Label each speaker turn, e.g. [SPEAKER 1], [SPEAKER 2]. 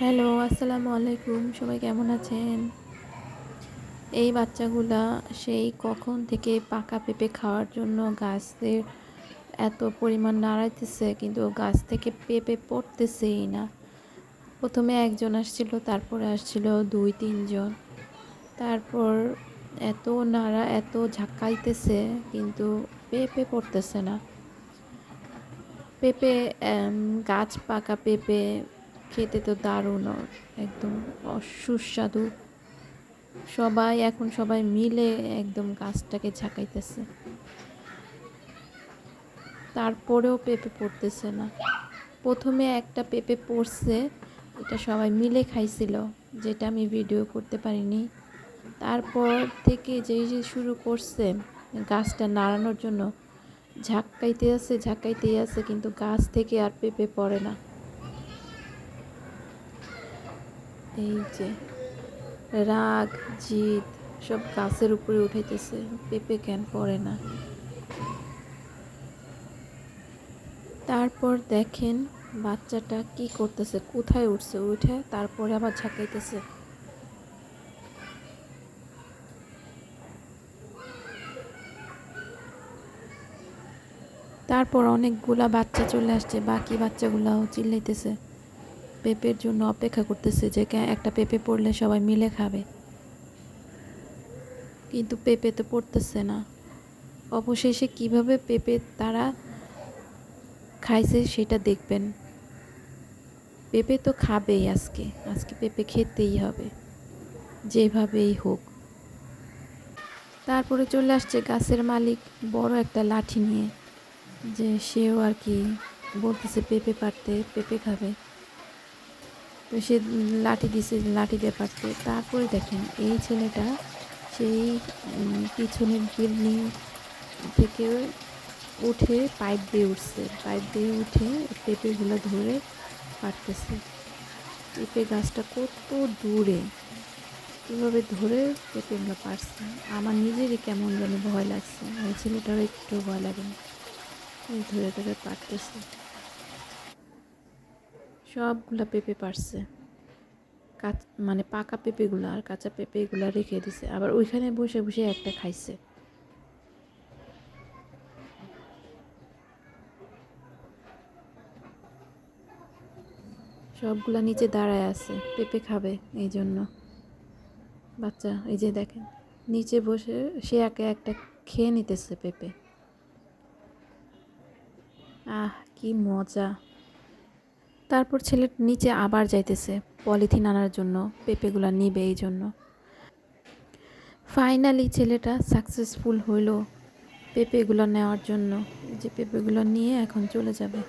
[SPEAKER 1] Hello, আসসালামু আলাইকুম। সবাই কেমন আছেন? এই বাচ্চাগুলা সেই কখন থেকে পাকা পেঁপে খাওয়ার জন্য গাছের এত পরিমাণ নাড়াইতেছে, কিন্তু গাছ থেকে পেঁপে পড়তেছেই না। প্রথমে একজন আসছিল, তারপরে আসছিল দুই, তিনজন। তারপর এত নাড়া, এত ঝাঁকাইতেছে, কিন্তু পেঁপে পড়তেছে না। পেঁপে গাছ পাকা পেঁপে খেতে তো দারুণ একদম সুস্বাদু সবাই, এখন সবাই মিলে একদম গাছটাকে ঝাঁকাইতেছে। তারপরেও পেঁপে পড়তেছে না। প্রথমে একটা পেঁপে পড়ছে, এটা সবাই মিলে খাইছিল, যেটা আমি ভিডিও করতে পারিনি। তারপর থেকে যেই যে শুরু করছে, গাছটা নাড়ানোর জন্য ঝাঁকাইতে আছে, ঝাঁকাইতেই আছে, কিন্তু গাছ থেকে আর পেঁপে পড়ে না। এই যে, রাগ, জিদ সব গাছের উপরে উঠাইতেছে। পেঁপে কেন পড়ে না? তারপর দেখেন বাচ্চাটা কি করতেছে, কোথায় উঠছে? উঠে তারপরে আবার ঝাঁকাইতেছে। তারপর অনেকগুলা বাচ্চা চলে আসছে, বাকি বাচ্চাগুলাও চিল্লাইতেছে। পেঁপের জন্য অপেক্ষা করতেছে যে একটা পেঁপে পড়লে সবাই মিলে খাবে। কিন্তু পেঁপে তো পড়তেছে না। অবশেষে কীভাবে পেঁপে তারা খাইছে সেটা দেখবেন। পেঁপে তো খাবেই আজকে। আজকে পেঁপে খেতেই হবে। যেভাবেই হোক। তারপরে চলে আসছে গাছের মালিক বড় একটা লাঠি নিয়ে, যে সেও আর কি বলতেছে পেঁপে পারতে পেঁপে খাবে। সে লাঠি দিছে, লাঠি দিয়ে পারতে তারপরে দেখেন, এই ছেলেটা সেই পিছনের বিল্ডিং থেকে উঠে পাইপ দিয়ে উঠছে। পাইপ দিয়ে উঠে পেঁপেগুলো ধরে পারতেছে পেঁপে গাছটা কত দূরে, কীভাবে ধরে পেঁপেগুলো পারছে আমার নিজেরই কেমন জানি ভয় লাগছে। ওই ছেলেটারও একটু ভয় লাগে ধরে ধরে পারতেছে সবগুলা পেঁপে পারছে। কাচ মানে পাকা পেঁপেগুলো আর কাঁচা পেঁপেগুলো রেখে দিছে। আবার ওইখানে বসে বসে একটা খাইছে। সবগুলা নিচে দাঁড়ায় আছে। পেঁপে খাবে এই জন্য বাচ্চা, এই যে দেখেন, নিচে বসে সে একে একটা খেয়ে নিতেছে পেঁপে। আহ, কি মজা। তারপর ছেলে নিচে আবার যাইতেছে পলিথিন আনার জন্য, পেঁপেগুলো নিবে এই জন্য। ফাইনালি ছেলেটা সাকসেসফুল হইল পেঁপেগুলো নেওয়ার জন্য। যে পেঁপেগুলো নিয়ে এখন চলে যাবে।